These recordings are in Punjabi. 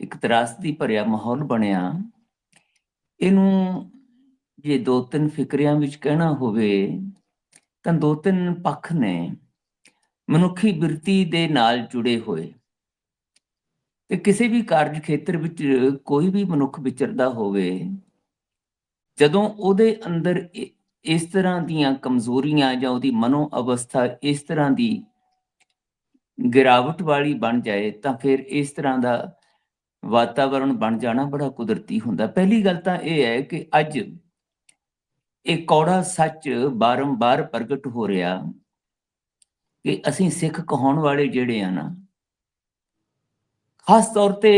ਇੱਕ ਤਰਾਸਦੀ ਭਰਿਆ ਮਾਹੌਲ ਬਣਿਆ। ਇਹਨੂੰ ਜੇ ਦੋ ਤਿੰਨ ਫਿਕਰਿਆਂ ਵਿੱਚ ਕਹਿਣਾ ਹੋਵੇ, ਤਾਂ ਦੋ ਤਿੰਨ ਪੱਖ ਨੇ। ਮਨੁੱਖੀ ਬਿਰਤੀ ਦੇ ਨਾਲ ਜੁੜੇ ਹੋਏ। ਤੇ ਕਿਸੇ ਵੀ ਕਾਰਜ ਖੇਤਰ ਵਿੱਚ ਕੋਈ ਵੀ ਮਨੁੱਖ ਵਿਚਰਦਾ ਹੋਵੇ, ਜਦੋਂ ਉਹਦੇ ਅੰਦਰ ਇਸ ਤਰ੍ਹਾਂ ਦੀਆਂ ਕਮਜ਼ੋਰੀਆਂ ਜਾਂ ਉਹਦੀ ਮਨੋ ਅਵਸਥਾ ਇਸ ਤਰ੍ਹਾਂ ਦੀ ਗਿਰਾਵਟ ਵਾਲੀ ਬਣ ਜਾਏ, ਤਾਂ ਫਿਰ ਇਸ ਤਰ੍ਹਾਂ ਦਾ ਵਾਤਾਵਰਣ ਬਣ ਜਾਣਾ ਬੜਾ ਕੁਦਰਤੀ ਹੁੰਦਾ। ਪਹਿਲੀ ਗੱਲ ਤਾਂ ਇਹ ਹੈ ਕਿ ਅੱਜ ਇਹ ਕੌੜਾ ਸੱਚ ਬਾਰੰਬਾਰ ਪ੍ਰਗਟ ਹੋ ਰਿਹਾ ਕਿ ਅਸੀਂ ਸਿੱਖ ਕਹਾਉਣ ਵਾਲੇ ਜਿਹੜੇ ਆ ਨਾ, ਖਾਸ ਤੌਰ ਤੇ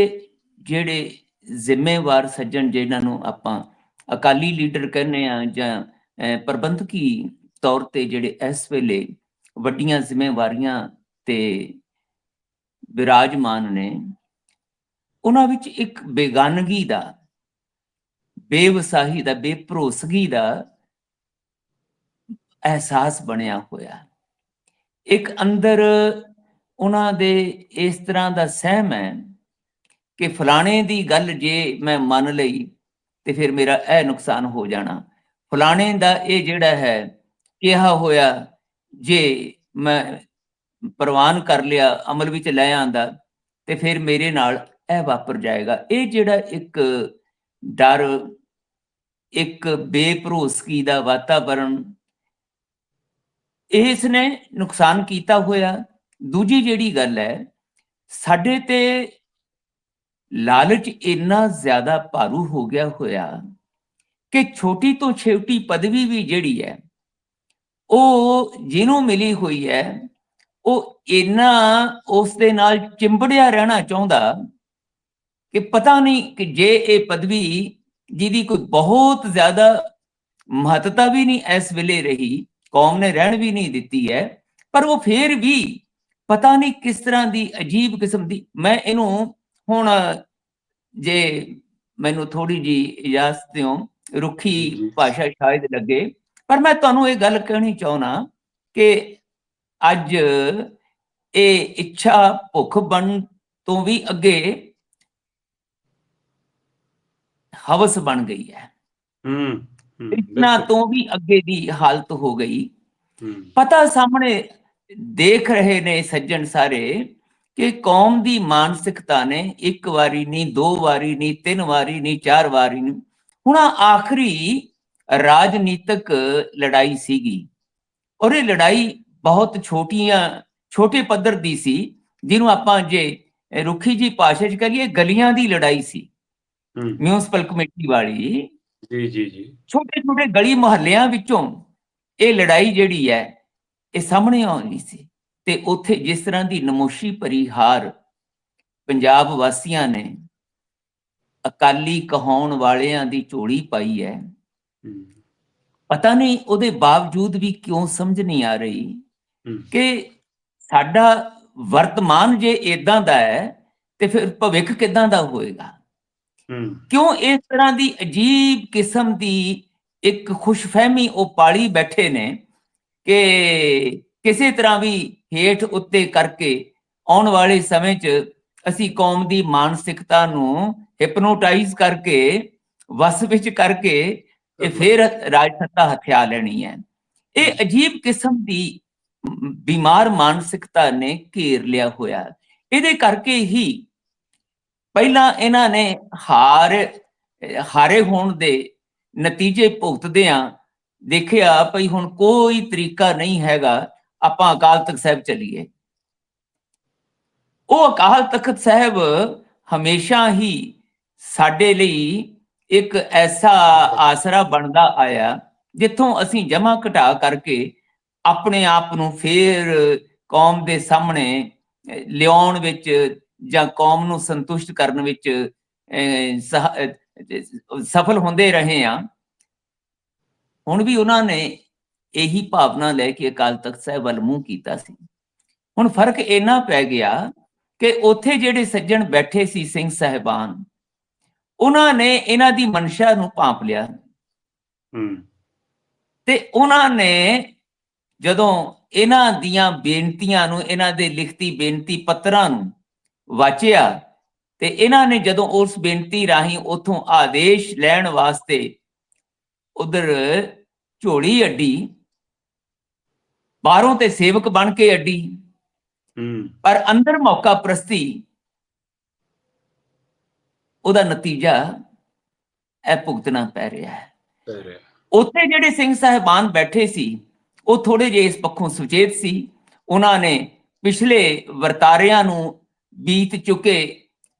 ਜਿਹੜੇ ਜ਼ਿੰਮੇਵਾਰ ਸੱਜਣ ਜਿਨ੍ਹਾਂ ਨੂੰ ਆਪਾਂ ਅਕਾਲੀ ਲੀਡਰ ਕਹਿੰਦੇ ਆ ਜਾਂ ਪ੍ਰਬੰਧਕੀ ਤੌਰ ਤੇ ਜਿਹੜੇ ਇਸ ਵੇਲੇ ਵੱਡੀਆਂ ਜ਼ਿੰਮੇਵਾਰੀਆਂ ਤੇ ਵਿਰਾਜਮਾਨ ਨੇ ਉਹਨਾਂ ਵਿੱਚ ਇੱਕ ਬੇਗਾਨਗੀ ਦਾ, ਬੇਵਸਾਹੀ ਦਾ, ਬੇਭਰੋਸਗੀ ਦਾ ਅਹਿਸਾਸ ਬਣਿਆ ਹੋਇਆ। ਇੱਕ ਅੰਦਰ ਉਹਨਾਂ ਦੇ ਇਸ ਤਰ੍ਹਾਂ ਦਾ ਸਹਿਮ ਹੈ ਕਿ ਫਲਾਣੇ ਦੀ ਗੱਲ ਜੇ ਮੈਂ ਮੰਨ ਲਈ ਤੇ ਫਿਰ ਮੇਰਾ ਇਹ ਨੁਕਸਾਨ ਹੋ ਜਾਣਾ। ਫਲਾਣੇ ਦਾ ਇਹ ਜਿਹੜਾ ਹੈ, ਕਿਹਾ ਹੋਇਆ ਜੇ ਮੈਂ ਪ੍ਰਵਾਨ ਕਰ ਲਿਆ, ਅਮਲ ਵਿੱਚ ਲੈ ਆਂਦਾ ਤੇ ਫਿਰ ਮੇਰੇ ਨਾਲ ਇਹ ਵਾਪਰ ਜਾਏਗਾ। ਇਹ ਜਿਹੜਾ ਇੱਕ ਡਰ, ਇੱਕ ਬੇਭਰੋਸਗੀ ਦਾ ਵਾਤਾਵਰਣ ਇਸ ਨੇ ਨੁਕਸਾਨ ਕੀਤਾ ਹੋਇਆ। ਦੂਜੀ ਜਿਹੜੀ ਗੱਲ ਹੈ, ਸਾਡੇ ਤੇ ਲਾਲਚ ਇੰਨਾ ਜ਼ਿਆਦਾ ਭਾਰੂ ਹੋ ਗਿਆ ਹੋਇਆ ਕਿ ਛੋਟੀ ਤੋਂ ਛੋਟੀ ਪਦਵੀ ਵੀ ਜਿਹੜੀ ਹੈ, ਉਹ ਜਿਹਨੂੰ ਮਿਲੀ ਹੋਈ ਹੈ, ਉਹ ਇੰਨਾ ਉਸ ਦੇ ਨਾਲ ਚਿੰਬੜਿਆ ਰਹਿਣਾ ਚਾਹੁੰਦਾ ਕਿ ਪਤਾ ਨਹੀਂ ਕਿ ਜੇ ਇਹ ਪਦਵੀ ਜਿਹਦੀ ਕੋਈ ਬਹੁਤ ਜ਼ਿਆਦਾ ਮਹੱਤਤਾ ਵੀ ਨਹੀਂ ਇਸ ਵੇਲੇ ਰਹੀ ਕੌਮ ਨੇ ਰਹਿਣ ਵੀ ਨਹੀਂ ਦਿੱਤੀ ਹੈ ਪਰ ਉਹ ਫੇਰ ਵੀ ਪਤਾ ਨਹੀਂ ਕਿਸ ਤਰ੍ਹਾਂ ਦੀ ਅਜੀਬ ਕਿਸਮ ਦੀ ਮੈਂ ਇਹਨੂੰ ਹੁਣ ਜੇ ਮੈਨੂੰ ਥੋੜੀ ਜੀ ਇਜਾਜ਼ਤ ਦਿਓ ਰੁੱਖੀ। ਭਾਸ਼ਾ ਸ਼ਾਇਦ ਲੱਗੇ ਪਰ ਮੈਂ ਤੁਹਾਨੂੰ ਇਹ ਗੱਲ ਕਹਿਣੀ ਚਾਹੁੰਨਾ ਕਿ ਅੱਜ ਇਹ ਇੱਛਾ ਭੁੱਖ ਬਣ ਤੋਂ ਵੀ ਅੱਗੇ ਹਵਸ ਬਣ ਗਈ ਹੈ। ਹੂੰ ਇਤਨਾ ਤੋਂ ਵੀ ਅੱਗੇ ਦੀ ਹਾਲਤ ਹੋ ਗਈ। ਪਤਾ ਸਾਹਮਣੇ ਦੇਖ ਰਹੇ ਨੇ ਸੱਜਣ ਸਾਰੇ ਕਿ ਕੌਮ ਦੀ ਮਾਨਸਿਕਤਾ ਨੇ ਇੱਕ ਵਾਰੀ ਨਹੀਂ ਦੋ ਵਾਰੀ ਨਹੀਂ ਤਿੰਨ ਵਾਰੀ ਨਹੀਂ ਚਾਰ ਵਾਰੀ ਨਹੀਂ। ਹੁਣ ਆਖਰੀ ਰਾਜਨੀਤਿਕ ਲੜਾਈ ਸੀਗੀ। ਔਰ ਇਹ ਲੜਾਈ ਬਹੁਤ ਛੋਟੀਆਂ ਛੋਟੇ ਪੱਧਰ ਦੀ ਸੀ ਜਿਹਨੂੰ ਆਪਾਂ ਜੇ ਰੁੱਖੀ ਜੀ ਭਾਸ਼ਾ 'ਚ ਕਰੀਏ ਗਲੀਆਂ ਦੀ ਲੜਾਈ ਸੀ। ਮਿਊਨਿਸਪਲ ਕਮੇਟੀ ਵਾਲੀ। ਜੀ ਜੀ ਜੀ। ਛੋਟੇ ਛੋਟੇ ਗਲੀ ਮੁਹੱਲਿਆਂ ਵਿੱਚੋਂ ਇਹ ਲੜਾਈ ਜਿਹੜੀ ਹੈ ਇਹ ਸਾਹਮਣੇ ਆਉਂਦੀ ਸੀ। ਤੇ ਉੱਥੇ ਜਿਸ ਤਰ੍ਹਾਂ ਦੀ ਨਮੋਸ਼ੀ ਭਰੀ ਹਾਰ ਪੰਜਾਬ ਵਾਸੀਆਂ ਨੇ ਅਕਾਲੀ ਕਹਾਉਣ ਵਾਲਿਆਂ ਦੀ ਝੋਲੀ ਪਾਈ ਹੈ ਪਤਾ ਨਹੀਂ ਉਹਦੇ ਬਾਵਜੂਦ ਵੀ ਕਿਉਂ ਸਮਝ ਨਹੀਂ ਆ ਰਹੀ ਕਿ ਸਾਡਾ ਵਰਤਮਾਨ ਜੇ ਇਦਾਂ ਦਾ ਹੈ ਤੇ ਫਿਰ ਭਵਿੱਖ ਕਿਦਾਂ ਦਾ ਹੋਏਗਾ? ਕਿਉਂ ਇਸ ਤਰ੍ਹਾਂ ਦੀ ਅਜੀਬ ਕਿਸਮ ਦੀ ਇੱਕ ਖੁਸ਼ਫਹਿਮੀ ਉਹ ਪਾਲੀ ਬੈਠੇ ਨੇ ਕਿ ਕਿਸੇ ਤਰ੍ਹਾਂ ਵੀ ਹੇਠ ਉੱਤੇ ਕਰਕੇ ਆਉਣ ਵਾਲੇ ਸਮੇਂ 'ਚ ਅਸੀਂ ਕੌਮ ਦੀ ਮਾਨਸਿਕਤਾ ਨੂੰ ਹਿਪਨੋਟਾਈਜ਼ ਕਰਕੇ ਵਸ ਵਿੱਚ ਕਰਕੇ ਇਹ ਫਿਰ ਰਾਜ ਸੱਤਾ ਹਥਿਆ ਲੈਣੀ ਹੈ। ਇਹ ਅਜੀਬ ਕਿਸਮ ਦੀ ਬਿਮਾਰ ਮਾਨਸਿਕਤਾ ਨੇ ਘੇਰ ਲਿਆ ਹੋਇਆ। ਇਹਦੇ ਕਰਕੇ ਹੀ ਪਹਿਲਾਂ ਇਹਨਾਂ ਨੇ ਹਾਰ, ਹਾਰੇ ਹੋਣ ਦੇ ਨਤੀਜੇ ਭੁਗਤਦਿਆਂ ਦੇਖਿਆ ਭਈ ਹੁਣ ਕੋਈ ਤਰੀਕਾ ਨਹੀਂ ਹੈਗਾ, ਆਪਾਂ ਅਕਾਲ ਤਖਤ ਸਾਹਿਬ ਚਲੀਏ। ਉਹ ਅਕਾਲ ਤਖਤ ਸਾਹਿਬ ਹਮੇਸ਼ਾ ਹੀ ਸਾਡੇ ਲਈ ਇੱਕ ਐਸਾ ਆਸਰਾ ਬਣਦਾ ਆਇਆ, ਜਿੱਥੋਂ ਅਸੀਂ ਜਮਾ ਘਟਾ ਕਰਕੇ ਆਪਣੇ ਆਪ ਨੂੰ ਫੇਰ ਕੌਮ ਦੇ ਸਾਹਮਣੇ ਲਿਆਉਣ ਵਿੱਚ ਜਾਂ ਕੌਮ ਨੂੰ ਸੰਤੁਸ਼ਟ ਕਰਨ ਵਿੱਚ ਸਫਲ ਹੁੰਦੇ ਰਹੇ ਆ ਹੁਣ ਵੀ ਉਹਨਾਂ ਨੇ ਇਹੀ ਭਾਵਨਾ ਲੈ ਕੇ ਅਕਾਲ ਤਖਤ ਸਾਹਿਬ ਵੱਲ ਮੂੰਹ ਕੀਤਾ ਸੀ। ਹੁਣ ਫ਼ਰਕ ਇੰਨਾ ਪੈ ਗਿਆ ਕਿ ਉੱਥੇ ਜਿਹੜੇ ਸੱਜਣ ਬੈਠੇ ਸੀ ਸਿੰਘ ਸਾਹਿਬਾਨ ਉਹਨਾਂ ਨੇ ਇਹਨਾਂ ਦੀ ਮਨਸ਼ਾ ਨੂੰ ਭਾਂਪ ਲਿਆ। ਹੂੰ, ਤੇ ਉਹਨਾਂ ਨੇ ਜਦੋਂ ਇਹਨਾਂ ਦੀਆਂ ਬੇਨਤੀਆਂ ਨੂੰ ਇਹਨਾਂ ਦੇ ਲਿਖਤੀ ਬੇਨਤੀ ਪੱਤਰਾਂ ਨੂੰ ਵਾਚਿਆ। ਤੇ ਇਹਨਾਂ ਨੇ ਜਦੋਂ ਉਸ ਬੇਨਤੀ ਰਾਹੀਂ ਉਥੋਂ ਆਦੇਸ਼ ਲੈਣ ਵਾਸਤੇ ਉਧਰ ਝੋਲੀ ਅੱਡੀ ਬਾਹਰੋਂ ਤੇ ਸੇਵਕ ਬਣ ਕੇ ਅੱਡੀ। ਪਰ ਅੰਦਰ ਮੌਕਾ ਪ੍ਰਸਤੀ ਉਹਦਾ ਨਤੀਜਾ ਇਹ ਭੁਗਤਣਾ ਪੈ ਰਿਹਾ ਹੈ। ਪੈ ਰਿਹਾ। ਉੱਥੇ ਜਿਹੜੇ ਸਿੰਘ ਸਾਹਿਬਾਨ ਬੈਠੇ ਸੀ ਉਹ ਥੋੜੇ ਜਿਹੇ ਇਸ ਪੱਖੋਂ ਸੁਚੇਤ ਸੀ। ਉਹਨਾਂ ਨੇ ਪਿਛਲੇ ਵਰਤਾਰਿਆਂ ਨੂੰ ਬੀਤ ਚੁੱਕੇ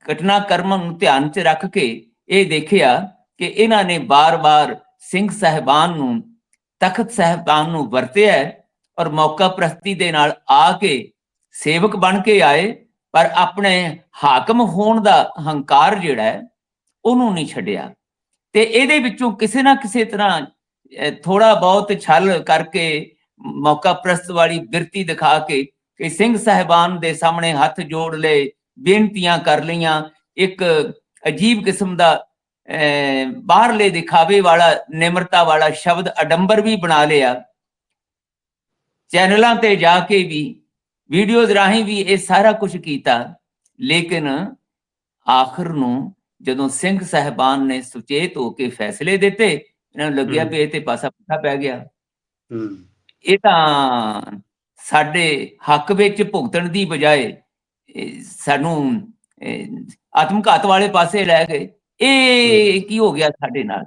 ਘਟਨਾਕ੍ਰਮਾਂ ਨੂੰ ਧਿਆਨ 'ਚ ਰੱਖ ਕੇ ਇਹ ਦੇਖਿਆ ਕਿ ਇਹਨਾਂ ਨੇ ਬਾਰ-ਬਾਰ ਸਿੰਘ ਸਾਹਿਬਾਨ ਨੂੰ, ਤਖਤ ਸਾਹਿਬਾਨ ਨੂੰ ਵਰਤਿਆ ਔਰ ਮੌਕਾ ਪ੍ਰਸਤੀ ਦੇ ਨਾਲ ਆ ਕੇ ਸੇਵਕ ਬਣ ਕੇ ਆਏ, ਪਰ ਆਪਣੇ ਹਾਕਮ ਹੋਣ ਦਾ ਹੰਕਾਰ ਜਿਹੜਾ ਹੈ, ਉਹਨੂੰ ਨਹੀਂ ਛੱਡਿਆ। ਤੇ ਇਹਦੇ ਵਿੱਚੋਂ ਕਿਸੇ ਨਾ ਕਿਸੇ ਤਰ੍ਹਾਂ ਥੋੜਾ ਬਹੁਤ ਛਲ ਕਰਕੇ ਮੌਕਾ ਪ੍ਰਸਤ ਵਾਲੀ ਬਿਰਤੀ ਦਿਖਾ ਕੇ ਕਿ ਸਿੰਘ ਸਾਹਿਬਾਨ ਦੇ ਸਾਹਮਣੇ ਹੱਥ ਜੋੜ ਲਏ ਬੇਨਤੀਆਂ ਕਰ ਲਈਆਂ। ਇੱਕ ਅਜੀਬ ਕਿਸਮ ਦਾ ਬਾਹਰਲੇ ਦਿਖਾਵੇ ਵਾਲਾ ਨਿਮਰਤਾ ਵਾਲਾ ਸ਼ਬਦ ਅਡੰਬਰ ਵੀ ਬਣਾ ਲਿਆ। ਚੈਨਲਾਂ ਤੇ ਜਾ ਕੇ ਵੀ ਵੀਡੀਓਜ਼ ਰਾਹੀਂ ਵੀ ਇਹ ਸਾਰਾ ਕੁਝ ਕੀਤਾ। ਲੇਕਿਨ ਆਖਰ ਨੂੰ ਜਦੋਂ ਸਿੰਘ ਸਾਹਿਬਾਨ ਨੇ ਸੁਚੇਤ ਹੋ ਕੇ ਫੈਸਲੇ ਦਿੱਤੇ ਇਹਨਾਂ ਨੂੰ ਲੱਗਿਆ। ਵੀ ਇਹ ਤੇ ਪਾਸਾ ਪੁੱਠਾ ਪੈ ਗਿਆ। ਹੂੰ। ਇਹ ਤਾਂ ਸਾਡੇ ਹੱਕ ਵਿੱਚ ਭੁਗਤਣ ਦੀ ਬਜਾਏ ਸਾਨੂੰ ਆਤਮਘਾਤ ਵਾਲੇ ਪਾਸੇ ਲੈ ਗਏ। ਇਹ ਕੀ ਹੋ ਗਿਆ ਸਾਡੇ ਨਾਲ?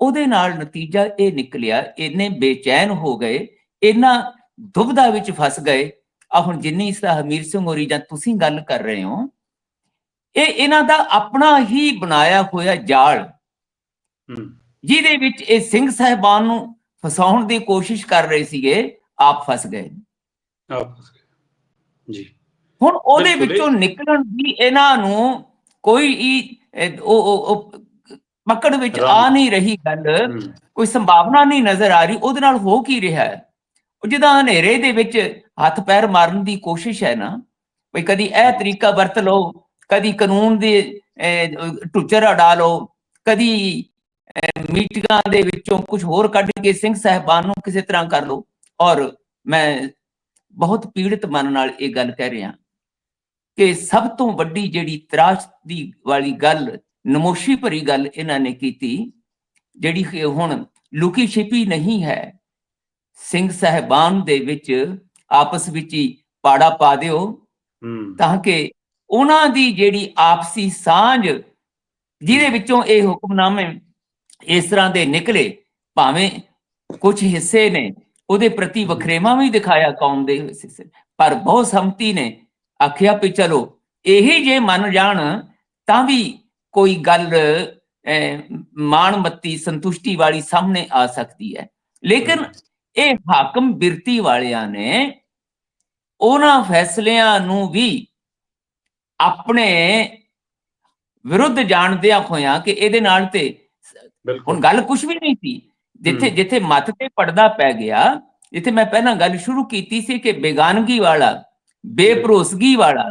ਉਹਦੇ ਨਾਲ ਨਤੀਜਾ ਇਹ ਨਿਕਲਿਆ ਇੰਨੇ ਬੇਚੈਨ ਹੋ ਗਏ ਇਹਨਾਂ ਦੁਬਦਾ ਵਿੱਚ ਫਸ ਗਏ। ਆ ਹੁਣ ਜਿੰਨੀ ਇਸ ਦਾ ਹਮੀਰ ਸਿੰਘ ਹੋਰੀ ਜਾਂ ਤੁਸੀਂ ਗੱਲ ਕਰ ਰਹੇ ਹੋ ਇਹ ਇਹਨਾਂ ਦਾ ਆਪਣਾ ਹੀ ਬਣਾਇਆ ਹੋਇਆ ਜਾਲ। ਜਿਹਦੇ ਵਿੱਚ ਇਹ ਸਿੰਘ ਸਾਹਿਬਾਨ ਨੂੰ ਫਸਾਉਣ ਦੀ ਕੋਸ਼ਿਸ਼ ਕਰ ਰਹੇ ਸੀਗੇ ਆਪ ਫਸ ਗਏ। ਆਪਸ ਜੀ। ਹੁਣ ਉਹਦੇ ਵਿੱਚੋਂ ਨਿਕਲਣ ਦੀ ਇਹਨਾਂ ਨੂੰ ਕੋਈ ਉਹ ਪਕੜ ਵਿੱਚ ਆ ਨਹੀਂ ਰਹੀ ਗੱਲ। ਕੋਈ ਸੰਭਾਵਨਾ ਨਹੀਂ ਨਜ਼ਰ ਆ ਰਹੀ। ਉਹਦੇ ਨਾਲ ਹੋ ਕੀ ਰਿਹਾ ਹੈ? ਉਹ ਜਿੱਦਾਂ ਹਨੇਰੇ ਦੇ ਵਿੱਚ ਹੱਥ ਪੈਰ ਮਾਰਨ ਦੀ ਕੋਸ਼ਿਸ਼ ਹੈ ਨਾ ਵੀ ਕਦੀ ਇਹ ਤਰੀਕਾ ਵਰਤ ਲਓ ਕਦੀ ਕਾਨੂੰਨ ਦੇ ਟੁੱਚਰ ਅਡਾ ਲਓ ਕਦੀ ਮੀਟਿੰਗਾਂ ਦੇ ਵਿੱਚੋਂ ਕੁਝ ਹੋਰ ਕੱਢ ਕੇ ਸਿੰਘ ਸਾਹਿਬਾਨ ਨੂੰ ਕਿਸੇ ਤਰ੍ਹਾਂ ਕਰ ਲਓ। ਔਰ ਮੈਂ ਬਹੁਤ ਪੀੜਿਤ ਮਨ ਨਾਲ ਇਹ ਗੱਲ ਕਹਿ ਰਿਹਾ ਕਿ ਸਭ ਤੋਂ ਵੱਡੀ ਜਿਹੜੀ ਤਰਾਸ਼ ਦੀ ਵਾਲੀ ਗੱਲ ਨਮੋਸ਼ੀ ਭਰੀ ਗੱਲ ਇਹਨਾਂ ਨੇ ਕੀਤੀ ਜਿਹੜੀ ਹੁਣ ਲੁਕੀ ਛਿਪੀ ਨਹੀਂ ਹੈ ਸਿੰਘ ਸਾਹਿਬਾਨ ਦੇ ਵਿੱਚ ਆਪਸ ਵਿੱਚ ਹੀ ਪਾੜਾ ਪਾ ਦਿਓ ਤਾਂ ਕਿ ਉਹਨਾਂ ਦੀ ਜਿਹੜੀ ਆਪਸੀ ਸਾਂਝ ਜਿਹਦੇ ਵਿੱਚੋਂ ਇਹ ਹੁਕਮਨਾਮੇ ਇਸ ਤਰ੍ਹਾਂ ਦੇ ਨਿਕਲੇ ਭਾਵੇਂ ਕੁਝ ਹਿੱਸੇ ਨੇ ਉਹਦੇ ਪ੍ਰਤੀ ਵਖਰੇਵਾ ਵੀ ਦਿਖਾਇਆ ਕੌਮ ਦੇ ਪਰ ਬਹੁਤ ਸੰਮਤੀ ਨੇ ਆਖਿਆ ਵੀ ਚਲੋ ਇਹੀ ਜੇ ਮੰਨ ਜਾਣ ਤਾਂ ਵੀ ਕੋਈ ਗੱਲ ਮਾਣਮੱਤੀ ਸੰਤੁਸ਼ਟੀ ਵਾਲੀ ਸਾਹਮਣੇ ਆ ਸਕਦੀ ਹੈ। ਲੇਕਿਨ ਇਹ ਹਾਕਮ ਬਿਰਤੀ ਵਾਲਿਆਂ ਨੇ ਉਹਨਾਂ ਫੈਸਲਿਆਂ ਨੂੰ ਵੀ ਆਪਣੇ ਵਿਰੁੱਧ ਜਾਣਦਿਆਂ ਹੋਇਆਂ ਕਿ ਇਹਦੇ ਨਾਲ ਤੇ ਹੁਣ ਗੱਲ ਕੁਝ ਵੀ ਨਹੀਂ ਸੀ। ਜਿੱਥੇ। ਜਿੱਥੇ ਮੱਤ ਤੇ ਪਰਦਾ ਪੈ ਗਿਆ ਜਿੱਥੇ ਮੈਂ ਪਹਿਲਾਂ ਗੱਲ ਸ਼ੁਰੂ ਕੀਤੀ ਸੀ ਕਿ ਬੇਗਾਨਗੀ ਵਾਲਾ ਬੇਭਰੋਸਗੀ ਵਾਲਾ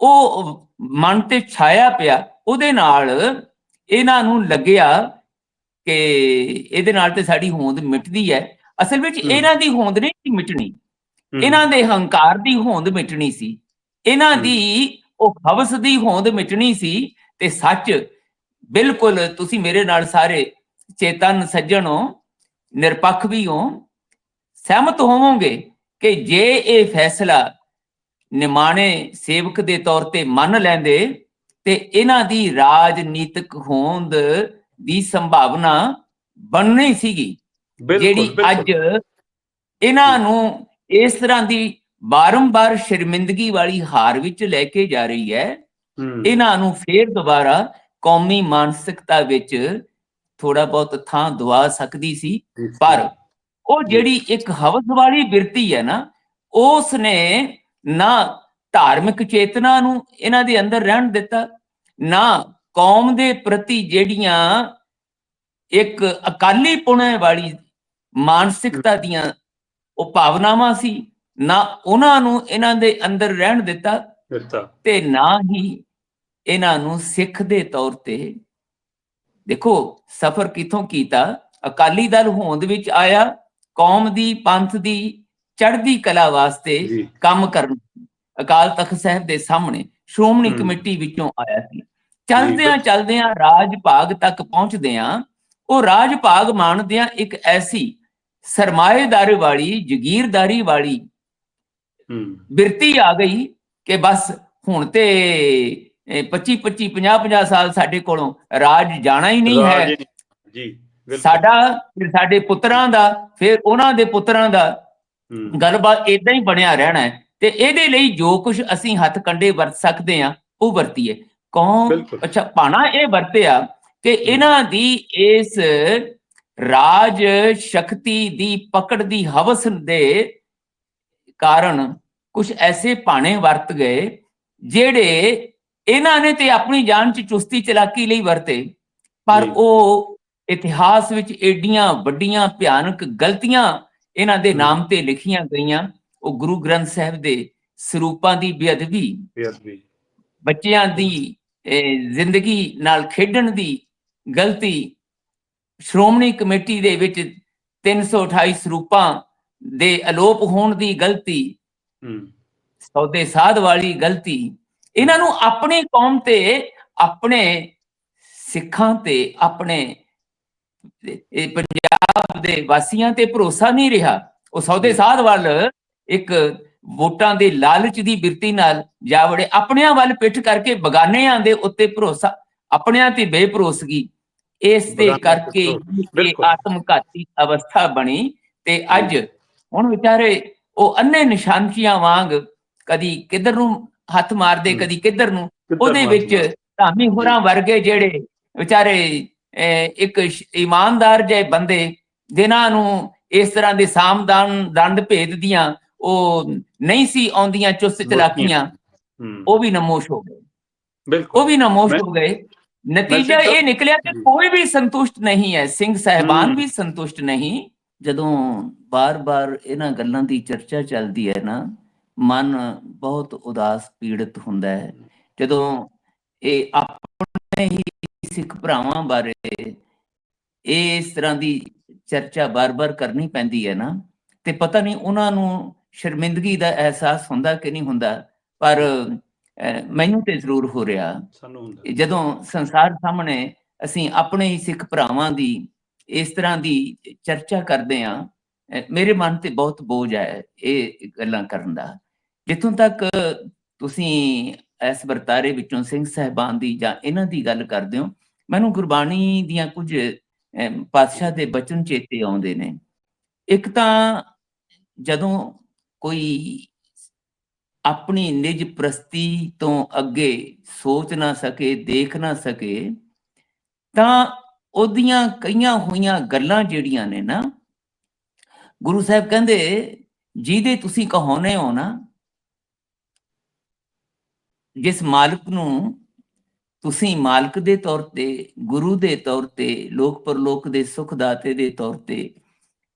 ਉਹ ਮਨ ਤੇ ਛਾਇਆ ਪਿਆ ਉਹਦੇ ਨਾਲ ਇਹਨਾਂ ਨੂੰ ਲੱਗਿਆ ਕਿ ਇਹਦੇ ਨਾਲ ਤੇ ਸਾਡੀ ਹੋਂਦ ਮਿਟਦੀ ਹੈ ਅਸਲ ਵਿੱਚ। ਇਹਨਾਂ ਦੀ ਹੋਂਦ ਨਹੀਂ ਸੀ ਮਿਟਣੀ ਇਹਨਾਂ ਦੇ ਹੰਕਾਰ ਦੀ ਹੋਂਦ ਮਿਟਣੀ ਸੀ ਇਹਨਾਂ। ਦੀ ਉਹ ਹਵਸ ਦੀ ਹੋਂਦ ਮਿਟਣੀ ਸੀ ਤੇ ਸੱਚ ਬਿਲਕੁਲ ਤੁਸੀਂ ਮੇਰੇ ਨਾਲ ਸਾਰੇ ਚੇਤਨ ਸੱਜਣ ਹੋ ਨਿਰਪੱਖ ਵੀ ਹੋ ਸਹਿਮਤ ਹੋਵੋਗੇ ਕਿ ਜੇ ਇਹ ਫੈਸਲਾ ਨਿਮਾਣੇ ਸੇਵਕ ਦੇ ਤੌਰ ਤੇ ਮੰਨ ਲੈਂਦੇ ਤੇ ਇਹਨਾਂ ਦੀ ਰਾਜਨੀਤਿਕ ਹੋਂਦ ਦੀ ਸੰਭਾਵਨਾ ਬਣਨੀ ਸੀਗੀ ਜਿਹੜੀ। ਅੱਜ ਇਹਨਾਂ ਨੂੰ ਇਸ ਤਰ੍ਹਾਂ ਦੀ ਬਾਰੰਬਾਰ ਸ਼ਰਮਿੰਦਗੀ ਵਾਲੀ ਹਾਰ ਵਿੱਚ ਲੈ ਕੇ ਜਾ ਰਹੀ ਹੂੰ, ਇਹਨਾਂ ਨੂੰ ਫੇਰ ਦੁਬਾਰਾ ਕੌਮੀ ਮਾਨਸਿਕਤਾ ਵਿੱਚ ਥੋੜਾ ਬਹੁਤ ਥਾਂ ਦਵਾ ਸਕਦੀ ਸੀ ਪਰ ਉਹ ਜਿਹੜੀ ਇੱਕ ਹਵਸ ਵਾਲੀ ਬਿਰਤੀ ਹੈ ਨਾ ਉਸ ਨੇ ਨਾ ਧਾਰਮਿਕ ਚੇਤਨਾ ਨੂੰ ਇਹਨਾਂ ਦੇ ਅੰਦਰ ਰਹਿਣ ਦਿੱਤਾ ਨਾ ਕੌਮ ਦੇ ਪ੍ਰਤੀ ਜਿਹੜੀਆਂ ਇੱਕ ਅਕਾਲੀ ਪੁਣੇ ਵਾਲੀ ਮਾਨਸਿਕਤਾ ਦੀਆਂ ਉਹ ਭਾਵਨਾਵਾਂ ਸੀ ਨਾ ਉਹਨਾਂ ਨੂੰ ਇਹਨਾਂ ਦੇ ਅੰਦਰ ਰਹਿਣ ਦਿੱਤਾ ਦਿੱਤਾ। ਤੇ ਨਾ ਹੀ ਇਹਨਾਂ ਨੂੰ ਸਿੱਖ ਦੇ ਤੌਰ ਤੇ ਦੇਖੋ ਸਫਰ ਕਿੱਥੋਂ ਕੀਤਾ? ਅਕਾਲੀ ਦਲ ਹੋਂਦ ਵਿੱਚ ਆਇਆ ਕੌਮ ਦੀ ਪੰਥ ਦੀ ਚੜ੍ਹਦੀ ਕਲਾ ਵਾਸਤੇ ਕੰਮ ਕਰਨ। ਅਕਾਲ ਤਖਤ ਸਾਹਿਬ ਦੇ ਸਾਹਮਣੇ ਸ਼੍ਰੋਮਣੀ। ਕਮੇਟੀ ਵਿੱਚੋਂ ਆਇਆ ਸੀ। ਚਲਦਿਆਂ ਚਲਦਿਆਂ ਰਾਜ ਭਾਗ ਤੱਕ ਪਹੁੰਚਦਿਆਂ ਉਹ ਰਾਜ ਭਾਗ ਮਾਣਦਿਆਂ ਇੱਕ ਐਸੀ ਸਰਮਾਏਦਾਰੀ ਵਾਲੀ ਜ਼ਗੀਰਦਾਰੀ ਵਾਲੀ ਹੂੰ। ਬਿਰਤੀ ਆ ਗਈ ਕਿ ਬਸ ਹੁਣ ਤੇ 25 25 50 50 ਸਾਲ ਸਾਡੇ ਕੋਲੋਂ ਰਾਜ ਜਾਣਾ ਹੀ ਨਹੀਂ ਹੈ। ਜੀ ਸਾਡਾ ਫਿਰ ਸਾਡੇ ਪੁੱਤਰਾਂ ਦਾ ਫਿਰ ਉਹਨਾਂ ਦੇ ਪੁੱਤਰਾਂ ਦਾ ਗੱਲਬਾਤ ਇਦਾਂ ਹੀ ਬਣਿਆ ਰਹਿਣਾ ਹੈ ਤੇ ਇਹਦੇ ਲਈ ਜੋ ਕੁਝ ਅਸੀਂ ਹੱਥ ਕੰਡੇ ਵਰਤ ਸਕਦੇ ਆ ਉਹ ਵਰਤੀਏ। ਕੌਮ ਬਿਲਕੁਲ। ਅੱਛਾ ਪਾਣਾ ਇਹ ਵਰਤਿਆ ਕਿ ਇਹਨਾਂ ਦੀ ਇਸ ਰਾਜ ਸ਼ਕਤੀ ਦੀ ਪਕੜ ਦੀ ਹਵਸ ਦੇ ਕਾਰਨ ਕੁਝ ਐਸੇ ਪਾਣੇ ਵਰਤ ਗਏ ਜਿਹੜੇ ਇਹਨਾਂ ਨੇ ਤੇ ਆਪਣੀ ਜਾਨ ਚ ਚੁਸਤੀ ਚਲਾਕੀ ਲਈ ਵਰਤੇ ਪਰ। ਉਹ ਇਤਿਹਾਸ ਵਿੱਚ ਏਡੀਆਂ ਵੱਡੀਆਂ ਭਿਆਨਕ ਗਲਤੀਆਂ ਇਹਨਾਂ ਦੇ। ਨਾਮ ਤੇ ਲਿਖੀਆਂ ਗਈਆਂ ਉਹ ਗੁਰੂ ਗ੍ਰੰਥ ਸਾਹਿਬ ਦੇ ਸਰੂਪਾਂ ਦੀ ਬੇਅਦਬੀ ਬੱਚਿਆਂ ਦੀ ਜ਼ਿੰਦਗੀ ਨਾਲ ਖੇਡਣ ਦੀ ਗਲਤੀ ਸ਼੍ਰੋਮਣੀ ਕਮੇਟੀ ਦੇ ਵਿੱਚ 328 ਸਰੂਪਾਂ ਦੇ ਅਲੋਪ ਹੋਣ ਦੀ ਗਲਤੀ ਹੂੰ ਸੌਦੇ ਸਾਧ ਵਾਲੀ ਗਲਤੀ ਇਹਨਾਂ ਨੂੰ ਆਪਣੀ ਕੌਮ ਤੇ ਆਪਣੇ ਸਿੱਖਾਂ ਤੇ ਆਪਣੇ ਇਹ ਪੰਜਾਬ ਦੇ ਵਾਸੀਆਂ ਤੇ ਭਰੋਸਾ ਨਹੀਂ ਰਿਹਾ। ਉਹ ਸੌਦੇ ਸਾਧ ਵੱਲ ਇੱਕ ਵੋਟਾਂ ਦੇ ਲਾਲਚ ਦੀ ਬਿਰਤੀ ਨਾਲ ਜਾ ਵੜੇ ਆਪਣਿਆਂ ਵੱਲ ਪਿੱਠ ਕਰਕੇ ਬਗਾਨਿਆਂ ਦੇ ਉੱਤੇ ਭਰੋਸਾ ਆਪਣਿਆਂ ਤੇ ਬੇਭਰੋਸਗੀ। ਇਸ ਤੇ ਕਰਕੇ ਇਹ। ਆਤਮਘਾਤੀ ਅਵਸਥਾ ਬਣੀ ਤੇ ਅੱਜ ਹੁਣ ਵਿਚਾਰੇ ਉਹ ਅੰਨੇ ਨਿਸ਼ਾਨਚੀਆਂ ਵਾਂਗ ਕਦੀ ਕਿੱਧਰ ਨੂੰ ਹੱਥ ਮਾਰਦੇ। ਕਦੀ ਕਿੱਧਰ ਨੂੰ? ਉਹਦੇ? ਵਿੱਚ ਧਾਮੀ ਹੋਰਾਂ ਵਰਗੇ ਜਿਹੜੇ ਵਿਚਾਰੇ ਇੱਕ ਇਮਾਨਦਾਰ ਜਿਹੇ ਬੰਦੇ ਜਿਨ੍ਹਾਂ ਨੂੰ ਇਸ ਤਰ੍ਹਾਂ ਦੇ ਸਾਮਦਾਨ ਦੰਡ ਭੇਦ ਦੀਆਂ ਉਹ ਨਹੀਂ ਸੀ ਆਉਂਦੀਆਂ ਚੁਸਤ ਚਲਾਕੀਆਂ ਉਹ ਵੀ ਨਮੋਸ਼ ਹੋ ਗਏ। ਬਿਲਕੁਲ। ਉਹ ਵੀ ਨਮੋਸ਼ ਹੋ ਗਏ। ਨਤੀਜਾ ਇਹ ਨਿਕਲਿਆ ਕਿ ਜੀ। ਕੋਈ ਵੀ ਸੰਤੁਸ਼ਟ ਨਹੀਂ ਹੈ। ਸਿੰਘ ਸਹਿਬਾਨ। ਵੀ ਸੰਤੁਸ਼ਟ ਨਹੀਂ। ਜਦੋਂ ਬਾਰ-ਬਾਰ ਇਹਨਾਂ ਗੱਲਾਂ ਦੀ ਚਰਚਾ ਚੱਲਦੀ ਹੈ ਨਾ ਮਨ ਬਹੁਤ ਉਦਾਸ ਪੀੜਿਤ ਹੁੰਦਾ ਹੈ। ਜਦੋਂ ਇਹ ਆਪਣੇ ਹੀ ਸਿੱਖ ਭਰਾਵਾਂ ਬਾਰੇ ਇਸ ਤਰ੍ਹਾਂ ਦੀ ਚਰਚਾ ਬਾਰ-ਬਾਰ ਕਰਨੀ ਪੈਂਦੀ ਹੈ ਨਾ ਤੇ ਪਤਾ ਨਹੀਂ ਉਹਨਾਂ ਨੂੰ ਸ਼ਰਮਿੰਦਗੀ ਦਾ ਅਹਿਸਾਸ ਹੁੰਦਾ ਕਿ ਨਹੀਂ ਹੁੰਦਾ ਪਰ ਮੈਨੂੰ ਤੇ ਜ਼ਰੂਰ ਹੋ ਰਿਹਾ ਸਾਨੂੰ ਹੁੰਦਾ ਇਹ ਜਦੋਂ ਸੰਸਾਰ ਸਾਹਮਣੇ ਅਸੀਂ ਆਪਣੇ ਹੀ ਸਿੱਖ ਭਰਾਵਾਂ ਦੀ ਇਸ ਤਰ੍ਹਾਂ ਦੀ ਚਰਚਾ ਕਰਦੇ ਆ ਮੇਰੇ ਮਨ ਤੇ ਬਹੁਤ ਬੋਝ ਹੈ ਇਹ ਗੱਲਾਂ ਕਰਨ ਦਾ। ਜਿੱਥੋਂ ਤੱਕ ਤੁਸੀਂ ਇਸ ਵਰਤਾਰੇ ਵਿੱਚੋਂ ਸਿੰਘ ਸਹਿਬਾਨ ਦੀ ਜਾਂ ਇਹਨਾਂ ਦੀ ਗੱਲ ਕਰਦੇ ਹੋ, ਮੈਨੂੰ ਗੁਰਬਾਣੀ ਦੀਆਂ ਕੁਝ ਪਾਤਸ਼ਾਹ ਦੇ ਬਚਨ ਚੇਤੇ ਆਉਂਦੇ ਨੇ। ਇੱਕ ਤਾਂ ਜਦੋਂ ਕੋਈ ਆਪਣੀ ਨਿਜ ਪ੍ਰਸਤੀ ਤੋਂ ਅੱਗੇ ਸੋਚ ਨਾ ਸਕੇ, ਦੇਖ ਨਾ ਸਕੇ, ਤਾਂ ਉਹਦੀਆਂ ਕਈਆਂ ਹੋਈਆਂ ਗੱਲਾਂ ਜਿਹੜੀਆਂ ਨੇ ਨਾ, ਗੁਰੂ ਸਾਹਿਬ ਕਹਿੰਦੇ, ਜਿਹਦੇ ਤੁਸੀਂ ਕਹੋਨੇ ਹੋ ਨਾ ਜਿਸ ਮਾਲਕ ਨੂੰ ਤੁਸੀਂ ਮਾਲਕ ਦੇ ਤੌਰ ਤੇ ਗੁਰੂ ਦੇ ਤੌਰ ਤੇ ਲੋਕ ਪਰਲੋਕ ਦੇ ਸੁਖ ਦਾਤੇ ਦੇ ਤੌਰ ਤੇ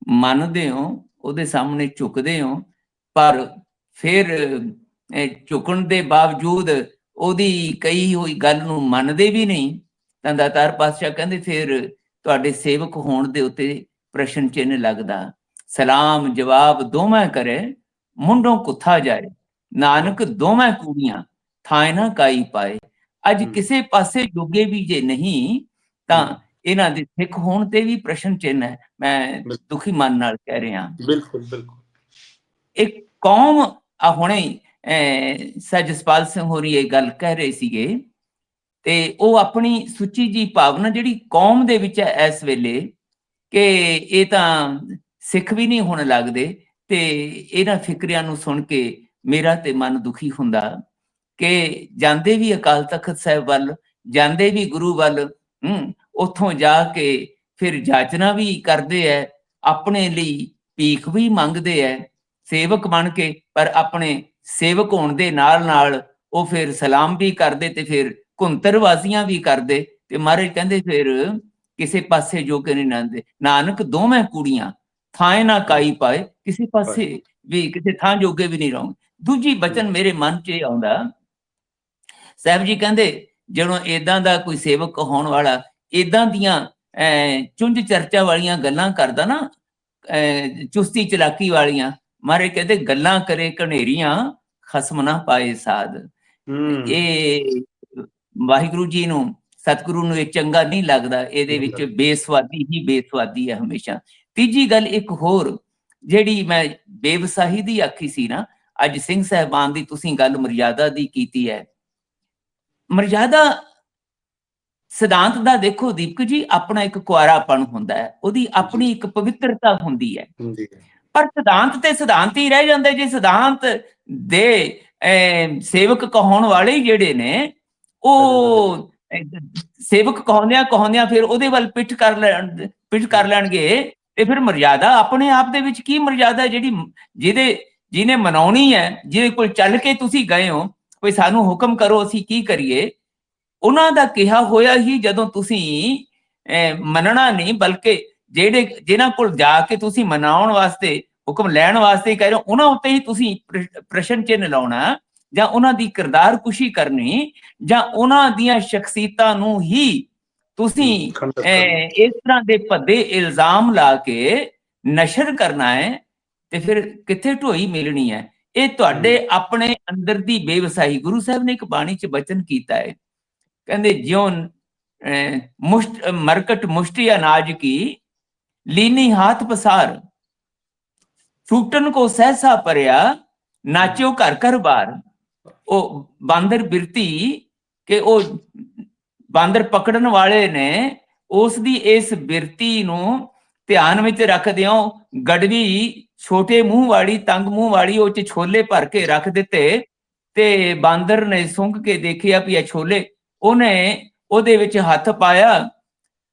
ਮੰਨਦੇ ਹੋ ਉਹਦੇ ਸਾਹਮਣੇ ਝੁਕਦੇ ਹੋ ਪਰ ਫਿਰ ਅਹ, ਝੁਕਣ ਦੇ ਬਾਵਜੂਦ ਉਹਦੀ ਕਈ ਹੋਈ ਗੱਲ ਨੂੰ ਮੰਨਦੇ ਵੀ ਨਹੀਂ ਤਾਂ ਦਾਤਾਰ ਪਾਤਸ਼ਾਹ ਕਹਿੰਦੇ ਫਿਰ ਤੁਹਾਡੇ ਸੇਵਕ ਹੋਣ ਦੇ ਉੱਤੇ ਪ੍ਰਸ਼ਨ ਚਿੰਨ੍ਹ ਲੱਗਦਾ। ਸਲਾਮ ਜਵਾਬ ਦੋਵੇਂ ਕਰੇ ਮੁੰਡੋਂ ਕੁੱਥਾ ਜਾਏ ਨਾਨਕ ਦੋਵੇਂ ਕੂੜੀਆਂ ਥਾਏ ਨਾ ਕਾਈ ਪਾਏ। ਅੱਜ। ਕਿਸੇ ਪਾਸੇ ਜੋਗੇ ਵੀ ਜੇ ਨਹੀਂ ਤਾਂ ਇਹਨਾਂ ਦੇ ਸਿੱਖ ਹੋਣ ਤੇ ਵੀ ਪ੍ਰਸ਼ਨ ਚਿੰਨ੍ਹ ਹੈ। ਮੈਂ। ਦੁਖੀ ਮਨ ਨਾਲ ਕਹਿ ਰਿਹਾ ਬਿਲਕੁਲ ਬਿਲਕੁਲ। ਇੱਕ ਕੌਮ ਆ ਹੁਣੇ ਅਹ, ਸਰ ਜਸਪਾਲ ਸਿੰਘ ਹੋਰੀ ਇਹ ਗੱਲ ਕਹਿ ਰਹੇ ਸੀਗੇ ਤੇ ਉਹ ਆਪਣੀ ਸੁੱਚੀ ਜੀ ਭਾਵਨਾ ਜਿਹੜੀ ਕੌਮ ਦੇ ਵਿੱਚ ਹੈ ਇਸ ਵੇਲੇ ਕਿ ਇਹ ਤਾਂ ਸਿੱਖ ਵੀ ਨਹੀਂ ਹੋਣ ਲੱਗਦੇ ਤੇ ਇਹਨਾਂ ਫਿਕਰਿਆਂ ਨੂੰ ਸੁਣ ਕੇ ਮੇਰਾ ਤੇ ਮਨ ਦੁਖੀ ਹੁੰਦਾ। ਕਿ ਜਾਂਦੇ ਵੀ ਅਕਾਲ ਤਖਤ ਸਾਹਿਬ ਵੱਲ ਜਾਂਦੇ ਵੀ ਗੁਰੂ ਵੱਲ ਹੂੰ ਉੱਥੋਂ ਜਾ ਕੇ ਫਿਰ ਜਾਚਨਾ ਵੀ ਕਰਦੇ ਐ ਆਪਣੇ ਲਈ ਭੀਖ ਵੀ ਮੰਗਦੇ ਐ ਸੇਵਕ ਬਣ ਕੇ ਪਰ ਆਪਣੇ ਸੇਵਕ ਹੋਣ ਦੇ ਨਾਲ ਨਾਲ ਉਹ ਫਿਰ ਸਲਾਮ ਵੀ ਕਰਦੇ ਤੇ ਫਿਰ ਕੁੰਤਰਵਾਜ਼ੀਆਂ ਵੀ ਕਰਦੇ ਤੇ ਮਹਾਰਾਜ ਕਹਿੰਦੇ ਫਿਰ ਕਿਸੇ ਪਾਸੇ ਜੋਗੇ ਨਹੀਂ ਨੰਦੇ ਨਾਨਕ ਦੋਵੇਂ ਕੁੜੀਆਂ ਥਾਂ ਨਾ ਕਾਈ ਪਾਏ ਕਿਸੇ ਪਾਸੇ ਵੀ ਕਿਸੇ ਥਾਂ ਜੋਗੇ ਵੀ ਨਹੀਂ ਰਹੋ ਦੂਜੀ ਬਚਨ ਮੇਰੇ ਮਨ 'ਚ ਆਉਂਦਾ ਸਾਹਿਬ ਜੀ ਕਹਿੰਦੇ ਜਦੋਂ ਇਦਾਂ ਦਾ ਕੋਈ ਸੇਵਕ ਹੋਣ ਵਾਲਾ ਇਦਾਂ ਦੀਆਂ ਚੁੰਝ ਚਰਚਾ ਵਾਲੀਆਂ ਗੱਲਾਂ ਕਰਦਾ ਨਾ ਚੁਸਤੀ ਚਲਾਕੀ ਵਾਲੀਆਂ ਮਾਰੇ ਕਹਿੰਦੇ ਗੱਲਾਂ ਕਰੇ ਕਨੇਰੀਆਂ ਖਸਮ ਨਾ ਪਾਏ ਸਾਧ। ਇਹ ਵਾਹਿਗੁਰੂ ਜੀ ਨੂੰ ਸਤਿਗੁਰੂ ਨੂੰ ਇਹ ਚੰਗਾ ਨਹੀਂ ਲੱਗਦਾ ਇਹਦੇ ਵਿੱਚ। ਬੇਸਵਾਦੀ ਹੀ ਬੇਸਵਾਦੀ ਹੈ ਹਮੇਸ਼ਾ। ਤੀਜੀ ਗੱਲ ਇੱਕ ਹੋਰ ਜਿਹੜੀ ਮੈਂ ਬੇਵਸਾਹੀ ਦੀ ਆਖੀ ਸੀ ਨਾ ਅੱਜ ਸਿੰਘ ਸਹਿਬਾਨ ਦੀ ਤੁਸੀਂ ਗੱਲ ਮਰਿਆਦਾ ਦੀ ਕੀਤੀ ਹੈ। ਮਰਿਆਦਾ ਸਿਧਾਂਤ ਦਾ ਦੇਖੋ ਦੀਪਕ ਜੀ ਆਪਣਾ ਇੱਕ ਕੁਆਰਾਪਣ ਹੁੰਦਾ ਹੈ ਉਹਦੀ ਆਪਣੀ ਇੱਕ ਪਵਿੱਤਰਤਾ ਹੁੰਦੀ ਹੈ। ਪਰ ਸਿਧਾਂਤ ਤੇ ਸਿਧਾਂਤ ਹੀ ਰਹਿ ਜਾਂਦੇ ਜੇ ਸਿਧਾਂਤ ਦੇ ਸੇਵਕ ਕਹਾਉਣ ਵਾਲੇ ਜਿਹੜੇ ਨੇ ਉਹ ਸੇਵਕ ਕਹਾਉਂਦਿਆਂ ਕਹਾਉਂਦਿਆਂ ਫਿਰ ਉਹਦੇ ਵੱਲ ਪਿੱਠ ਕਰ ਲੈਣ ਪਿੱਠ ਕਰ ਲੈਣਗੇ ਤੇ ਫਿਰ ਮਰਿਆਦਾ ਆਪਣੇ ਆਪ ਦੇ ਵਿੱਚ ਕੀ ਮਰਿਆਦਾ ਹੈ ਜਿਹੜੀ ਜਿਹਦੇ ਜਿਹਨੇ ਮਨਾਉਣੀ ਹੈ ਜਿਹਦੇ ਕੋਲ ਚੱਲ ਕੇ ਤੁਸੀਂ ਗਏ ਹੋ ਕੋਈ ਸਾਨੂੰ ਹੁਕਮ ਕਰੋ ਅਸੀਂ ਕੀ ਕਰੀਏ? ਉਹਨਾਂ ਦਾ ਕਿਹਾ ਹੋਇਆ ਹੀ ਜਦੋਂ ਤੁਸੀਂ ਮੰਨਣਾ ਨਹੀਂ ਬਲਕਿ ਜਿਹੜੇ ਜਿਨ੍ਹਾਂ ਕੋਲ ਜਾ ਕੇ ਤੁਸੀਂ ਮਨਾਉਣ ਵਾਸਤੇ ਹੁਕਮ ਲੈਣ ਵਾਸਤੇ ਕਹਿ ਰਹੇ ਹੋ ਉਹਨਾਂ ਉੱਤੇ ਹੀ ਤੁਸੀਂ ਪ੍ਰ- ਪ੍ਰਸ਼ਨ ਚਿੰਨ੍ਹ ਲਾਉਣਾ ਜਾਂ ਉਹਨਾਂ ਦੀ ਕਿਰਦਾਰ ਕੁਸ਼ੀ ਕਰਨੀ ਜਾਂ ਉਹਨਾਂ ਦੀਆਂ ਸ਼ਖਸੀਅਤਾਂ ਨੂੰ ਹੀ ਤੁਸੀਂ ਇਸ ਤਰ੍ਹਾਂ ਦੇ ਭੱਦੇ ਇਲਜ਼ਾਮ ਲਾ ਕੇ ਨਸ਼ਰ ਕਰਨਾ ਹੈ ਤੇ ਫਿਰ ਕਿੱਥੇ ਢੋਈ ਮਿਲਣੀ ਹੈ? ਇਹ ਤੁਹਾਡੇ ਆਪਣੇ ਅੰਦਰ ਦੀ ਬੇਵਸਾਹੀ, ਗੁਰੂ ਸਾਹਿਬ ਨੇ ਇੱਕ ਬਾਣੀ 'ਚ ਬਚਨ ਕੀਤਾ ਹੈ। ਕਹਿੰਦੇ, ਜਿਉਂ ਮੁਸ਼ਟ, ਮਰਕਟ ਮੁਸ਼ਟੀ ਅਨਾਜ ਕੀ, ਲੀਨੀ ਹਾਥ ਪਸਾਰ। ਛੂਟਨ ਕੋ ਸਹਸਾ ਪਰਿਆ ਨਾਚਿਓ ਘਰ ਘਰ ਬਾਰ। ਉਹ ਬਾਂਦਰ ਬਿਰਤੀ ਕਿ ਉਹ ਬਾਂਦਰ ਪਕੜਨ ਵਾਲੇ ਨੇ, ਉਸ ਦੀ ਇਸ ਬਿਰਤੀ ਨੂੰ ਧਿਆਨ ਵਿੱਚ ਰੱਖਦਿਆਂ ਗੜਵੀ ਛੋਟੇ ਮੂੰਹ ਵਾਲੀ ਤੰਗ ਮੂੰਹ ਵਾਲੀ ਉਹ ਚ ਛੋਲੇ ਭਰ ਕੇ ਰੱਖ ਦਿੱਤੇ ਤੇ ਬਾਂਦਰ ਨੇ ਸੁੰਘ ਕੇ ਦੇਖਿਆ ਵੀ ਇਹ ਛੋਲੇ। ਉਹਨੇ ਉਹਦੇ ਵਿੱਚ ਹੱਥ ਪਾਇਆ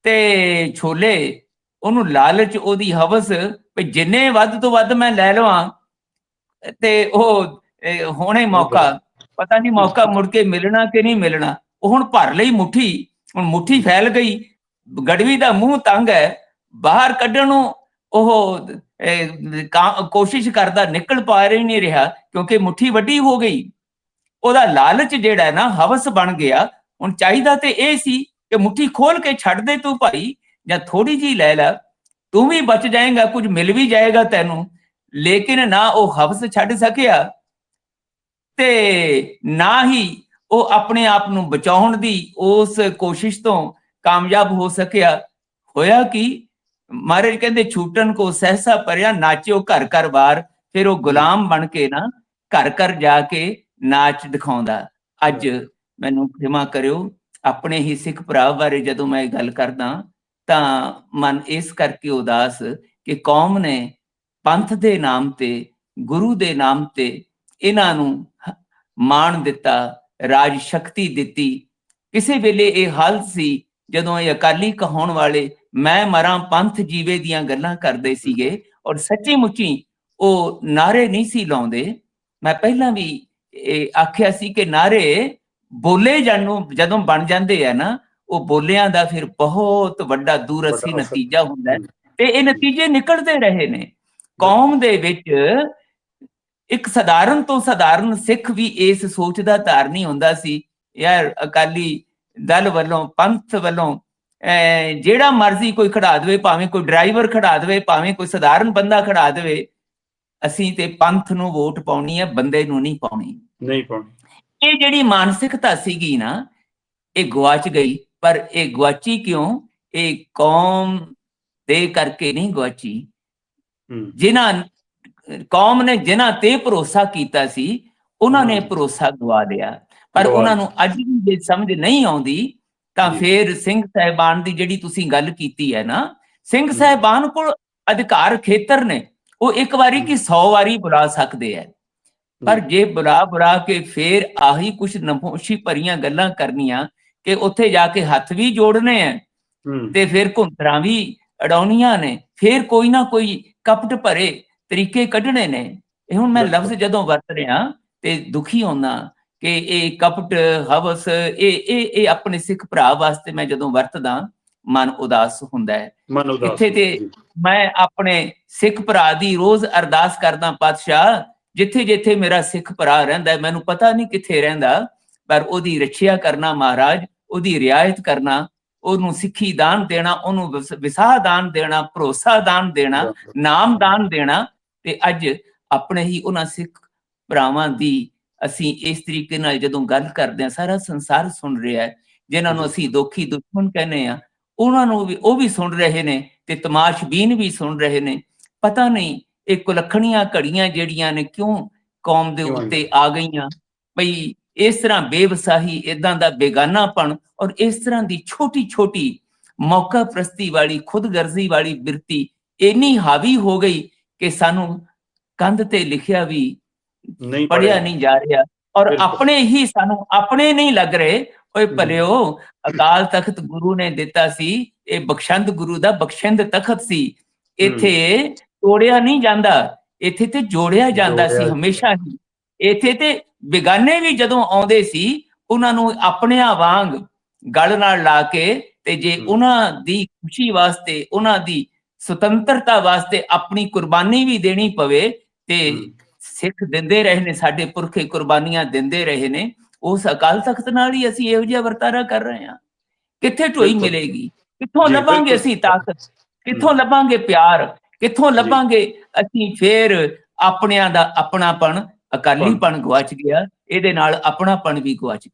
ਤੇ ਛੋਲੇ ਉਹਨੂੰ ਲਾਲਚ ਉਹਦੀ ਹਵਸ ਵੀ ਜਿੰਨੇ ਵੱਧ ਤੋਂ ਵੱਧ ਮੈਂ ਲੈ ਲਵਾਂ ਤੇ ਉਹ ਹੁਣੇ ਮੌਕਾ ਪਤਾ ਨਹੀਂ ਮੌਕਾ ਮੁੜ ਕੇ ਮਿਲਣਾ ਕਿ ਨਹੀਂ ਮਿਲਣਾ। ਉਹ ਹੁਣ ਭਰ ਲਈ ਮੁਠੀ ਹੁਣ ਮੁਠੀ ਫੈਲ ਗਈ। ਗੜਵੀ ਦਾ ਮੂੰਹ ਤੰਗ ਹੈ। ਬਾਹਰ ਕੱਢਣ ਨੂੰ ਉਹ ਕੋਸ਼ਿਸ਼ ਕਰਦਾ, ਨਿਕਲ ਪਾ ਰਹੀ ਨਹੀਂ ਰਿਹਾ, ਕਿਉਂਕਿ ਮੁਠੀ ਵੱਡੀ ਹੋ ਗਈ। ਉਹਦਾ ਲਾਲਚ ਜਿਹੜਾ ਨਾ, ਹਵਸ ਬਣ ਗਿਆ। ਹੁਣ ਚਾਹੀਦਾ ਤੇ ਇਹ ਸੀ ਕਿ ਮੁਠੀ ਖੋਲ ਕੇ ਛੱਡ ਦੇ ਤੂੰ ਭਾਈ, ਜਾਂ ਥੋੜੀ ਜੀ ਲੈ ਲੈ। ਤੂੰ ਵੀ ਬਚ ਜਾਏਗਾ, ਕੁਝ ਮਿਲ ਵੀ ਜਾਏਗਾ ਤੈਨੂੰ। ਲੇਕਿਨ ਨਾ ਉਹ ਹਵਸ ਛੱਡ ਸਕਿਆ। ਤੇ ਨਾ ਹੀ ਉਹ ਆਪਣੇ ਆਪ ਨੂੰ ਬਚਾਉਣ ਦੀ ਉਸ ਕੋਸ਼ਿਸ਼ ਤੋਂ ਕਾਮਯਾਬ ਹੋ ਸਕਿਆ। ਹੋਇਆ ਕਿ? ਮਹਾਰਾਜ ਕਹਿੰਦੇ ਛੂਟਣ ਕੋ ਸਹਸਾ ਪਰਿਆ ਨਾਚਿਓ ਘਰ ਘਰ ਬਾਰ ਫਿਰ ਉਹ ਗੁਲਾਮ ਬਣ ਕੇ ਨਾ ਘਰ ਘਰ ਜਾ ਕੇ ਨਾਚ ਦਿਖਾਉਂਦਾ। ਅੱਜ ਮੈਨੂੰ ਖਿਮਾ ਕਰਿਓ ਆਪਣੇ ਹੀ ਸਿੱਖ ਭਰਾ ਬਾਰੇ ਜਦੋਂ ਮੈਂ ਗੱਲ ਕਰਦਾ ਤਾਂ ਮਨ ਇਸ ਕਰਕੇ ਉਦਾਸ ਕਿ ਕੌਮ ਨੇ ਪੰਥ ਦੇ ਨਾਮ ਤੇ ਗੁਰੂ ਦੇ ਨਾਮ ਤੇ ਇਹਨਾਂ ਨੂੰ ਮਾਣ ਦਿੱਤਾ ਰਾਜ ਸ਼ਕਤੀ ਦਿੱਤੀ। ਕਿਸੇ ਵੇਲੇ ਇਹ ਹਾਲਤ ਸੀ ਜਦੋਂ ਇਹ ਅਕਾਲੀ ਕਹਾਉਣ ਵਾਲੇ ਮੈਂ ਮਰਾਂ ਪੰਥ ਜੀਵੇ ਦੀਆਂ ਗੱਲਾਂ ਕਰਦੇ ਸੀਗੇ ਔਰ ਸੱਚੀ ਮੁੱਚੀ ਉਹ ਨਾਰੇ ਨਹੀਂ ਸੀ ਲਾਉਂਦੇ। ਮੈਂ ਪਹਿਲਾਂ ਵੀ ਇਹ ਆਖਿਆ ਸੀ ਕਿ ਨਾਰੇ ਬੋਲੇ ਜਾਣੂ ਜਦੋਂ ਬਣ ਜਾਂਦੇ ਆ ਨਾ ਉਹ ਬੋਲਿਆਂ ਦਾ ਫਿਰ ਬਹੁਤ ਵੱਡਾ ਦੂਰਸੀ ਵੱਡਾ ਅਸਰ। ਨਤੀਜਾ ਹੁੰਦਾ ਤੇ ਇਹ ਨਤੀਜੇ ਨਿਕਲਦੇ ਰਹੇ ਨੇ। ਕੌਮ ਦੇ ਵਿੱਚ ਇੱਕ ਸਧਾਰਨ ਤੋਂ ਸਧਾਰਨ ਸਿੱਖ ਵੀ ਇਸ ਸੋਚ ਦਾ ਧਾਰਨੀ ਹੁੰਦਾ ਸੀ। ਯਾਰ ਅਕਾਲੀ ਦਲ ਵੱਲੋਂ ਪੰਥ ਵੱਲੋਂ ਜਿਹੜਾ ਮਰਜ਼ੀ ਕੋਈ ਖੜਾ ਦੇਵੇ ਭਾਵੇਂ ਕੋਈ ਡਰਾਈਵਰ ਖੜਾ ਦੇਵੇ ਭਾਵੇਂ ਕੋਈ ਸਧਾਰਨ ਬੰਦਾ ਖੜਾ ਦੇਵੇ ਅਸੀਂ ਤੇ ਪੰਥ ਨੂੰ ਵੋਟ ਪਾਉਣੀ ਹੈ ਬੰਦੇ ਨੂੰ ਨਹੀਂ ਪਾਉਣੀ। ਨਹੀਂ ਪਾਉਣੀ। ਇਹ ਜਿਹੜੀ ਮਾਨਸਿਕਤਾ ਸੀਗੀ ਨਾ ਇਹ ਗਵਾਚ ਗਈ ਪਰ ਇਹ ਗਵਾਚੀ ਕਿਉਂ? ਇਹ ਕੌਮ ਦੇ ਕਰਕੇ ਨਹੀਂ ਗਵਾਚੀ ਜਿਨ੍ਹਾਂ ਕੌਮ ਨੇ ਜਿਨ੍ਹਾਂ ਤੇ ਭਰੋਸਾ ਕੀਤਾ ਸੀ ਉਹਨਾਂ ਨੇ। ਭਰੋਸਾ ਗਵਾ ਲਿਆ ਪਰ ਉਹਨਾਂ ਨੂੰ ਅੱਜ ਵੀ ਜੇ ਸਮਝ ਨਹੀਂ ਆਉਂਦੀ ਤਾਂ। ਫਿਰ ਸਿੰਘ ਸਾਹਿਬਾਨ ਦੀ ਜਿਹੜੀ ਤੁਸੀਂ ਗੱਲ ਕੀਤੀ ਹੈ ਨਾ ਸਿੰਘ। ਸਾਹਿਬਾਨ ਕੋਲ ਅਧਿਕਾਰ ਖੇਤਰ ਨੇ ਉਹ ਇੱਕ ਵਾਰੀ ਕੀ 100 ਵਾਰੀ ਬੁਲਾ ਸਕਦੇ ਆ ਪਰ ਜੇ ਬੁਲਾ ਬੁਲਾ ਕੇ ਫੇਰ ਆਹੀ ਕੁਝ ਨਮੋਸ਼ੀ ਭਰੀਆਂ ਗੱਲਾਂ ਕਰਨੀਆਂ ਕਿ ਉੱਥੇ ਜਾ ਕੇ ਹੱਥ ਵੀ ਜੋੜਨੇ ਹੂੰ ਤੇ ਫਿਰ ਘੁੰਤਰਾਂ ਵੀ ਅਡਾਉਣੀਆਂ ਨੇ ਫਿਰ ਕੋਈ ਨਾ ਕੋਈ ਕਪਟ ਭਰੇ ਤਰੀਕੇ ਕੱਢਣੇ ਨੇ ਇਹ ਹੁਣ ਮੈਂ। ਲਫ਼ਜ਼ ਜਦੋਂ ਵਰਤ ਰਿਹਾ ਤੇ ਦੁਖੀ ਹੁੰਦਾ ਕਿ ਇਹ ਕਪਟ ਹਵਸ ਇਹ ਇਹ ਇਹ ਆਪਣੇ ਸਿੱਖ ਭਰਾ ਵਾਸਤੇ ਮੈਂ ਜਦੋਂ ਵਰਤਦਾ ਮਨ ਉਦਾਸ ਹੁੰਦਾ ਹੈ ਇੱਥੇ ਤੇ-। ਮੈਂ ਆਪਣੇ ਸਿੱਖ ਭਰਾ ਦੀ ਰੋਜ਼ ਅਰਦਾਸ ਕਰਦਾ ਪਾਤਸ਼ਾਹ ਜਿੱਥੇ ਜਿੱਥੇ ਮੇਰਾ ਸਿੱਖ ਭਰਾ ਰਹਿੰਦਾ ਮੈਨੂੰ ਪਤਾ ਨਹੀਂ ਕਿੱਥੇ ਰਹਿੰਦਾ ਪਰ ਉਹਦੀ ਰੱਖਿਆ ਕਰਨਾ ਮਹਾਰਾਜ ਉਹਦੀ ਰਿਆਇਤ ਕਰਨਾ ਉਹਨੂੰ ਸਿੱਖੀ ਦਾਨ ਦੇਣਾ ਉਹਨੂੰ ਵਿਸ- ਵਿਸਾਹ ਦਾਨ ਦੇਣਾ ਭਰੋਸਾ ਦਾਨ ਦੇਣਾ ਨਾਮ ਦਾਨ ਦੇਣਾ ਤੇ ਅੱਜ ਆਪਣੇ ਹੀ ਉਹਨਾਂ ਸਿੱਖ ਭਰਾਵਾਂ ਦੀ ਅਸੀਂ ਇਸ ਤਰੀਕੇ ਨਾਲ ਜਦੋਂ ਗੱਲ ਕਰਦੇ ਹਾਂ ਸਾਰਾ ਸੰਸਾਰ ਸੁਣ ਰਿਹਾ ਹੈ ਜਿਨ੍ਹਾਂ ਨੂੰ। ਅਸੀਂ ਦੋਖੀ ਦੁਸ਼ਮਣ ਕਹਿੰਦੇ ਆ ਉਹਨਾਂ ਨੂੰ ਵੀ ਉਹ ਵੀ ਸੁਣ ਰਹੇ ਨੇ ਤੇ ਤਮਾਸ਼ਬੀਨ ਵੀ ਸੁਣ ਰਹੇ ਨੇ ਪਤਾ ਨਹੀਂ ਇਹ ਕੁਲੱਖਣੀਆਂ ਘੜੀਆਂ ਜਿਹੜੀਆਂ ਨੇ ਕਿਉਂ ਕੌਮ ਦੇ? ਉੱਤੇ ਆ ਗਈਆਂ ਬਈ ਇਸ ਤਰ੍ਹਾਂ ਬੇਵਸਾਹੀ ਇਦਾਂ ਦਾ ਬੇਗਾਨਾਪਣ ਔਰ ਇਸ ਤਰ੍ਹਾਂ ਦੀ ਛੋਟੀ ਛੋਟੀ ਮੌਕਾ ਪ੍ਰਸਤੀ ਵਾਲੀ ਖੁਦਗਰਜ਼ੀ ਵਾਲੀ ਬਿਰਤੀ ਇੰਨੀ ਹਾਵੀ ਹੋ ਗਈ ਕਿ ਸਾਨੂੰ ਕੰਧ ਤੇ ਲਿਖਿਆ ਵੀ ਨਹੀਂ ਪੜਿਆ ਨਹੀਂ ਜਾ ਰਿਹਾ। ਔਰ। ਆਪਣੇ ਹੀ ਸਾਨੂੰ ਆਪਣੇ ਨਹੀਂ ਲੱਗ ਰਹੇ। ਓਏ। ਭਲਿਓ ਅਕਾਲ ਤਖਤ ਗੁਰੂ ਨੇ ਦਿੱਤਾ ਸੀ। ਇਹ ਬਖਸ਼ੰਦ ਗੁਰੂ ਦਾ ਬਖਸ਼ੰਦ ਤਖਤ ਸੀ। ਇੱਥੇ ਤੋੜਿਆ ਨਹੀਂ ਜਾਂਦਾ। ਇੱਥੇ ਤੇ ਜੋੜਿਆ ਜਾਂਦਾ ਸੀ ਹਮੇਸ਼ਾ ਹੀ। ਇੱਥੇ ਤੇ ਬਿਗਾਨੇ ਵੀ ਜਦੋਂ ਆਉਂਦੇ ਸੀ ਉਹਨਾਂ ਨੂੰ ਆਪਣਿਆਂ ਵਾਂਗ ਗਲ ਨਾਲ ਲਾ ਕੇ ਤੇ ਜੇ। ਉਹਨਾਂ ਦੀ ਖੁਸ਼ੀ ਵਾਸਤੇ ਉਹਨਾਂ ਦੀ ਸੁਤੰਤਰਤਾ ਵਾਸਤੇ ਆਪਣੀ ਕੁਰਬਾਨੀ ਵੀ ਦੇਣੀ ਪਵੇ ਤੇ। ਸਿੱਖ ਦਿੰਦੇ ਰਹੇ ਨੇ ਸਾਡੇ ਪੁਰਖੇ ਕੁਰਬਾਨੀਆਂ ਦਿੰਦੇ ਰਹੇ ਨੇ ਉਸ ਅਕਾਲ ਤਖਤ ਨਾਲ ਹੀ ਅਸੀਂ ਇਹੋ ਜਿਹਾ ਵਰਤਾਰਾ ਕਰ ਰਹੇ ਹਾਂ। ਕਿੱਥੇ ਢੋਈ। ਮਿਲੇਗੀ? ਕਿੱਥੋਂ ਲੱਭਾਂਗੇ। ਅਸੀਂ ਤਾਕਤ? ਕਿੱਥੋਂ ਲੱਭਾਂਗੇ ਪਿਆਰ? ਕਿੱਥੋਂ ਲੱਭਾਂਗੇ ਅਸੀਂ ਫੇਰ ਆਪਣਿਆਂ ਦਾ ਆਪਣਾਪਣ? ਅਕਾਲੀਪਣ ਗਵਾਚ ਗਿਆ ਇਹਦੇ ਨਾਲ ਆਪਣਾਪਣ ਵੀ ਗਵਾਚ ਗਿਆ।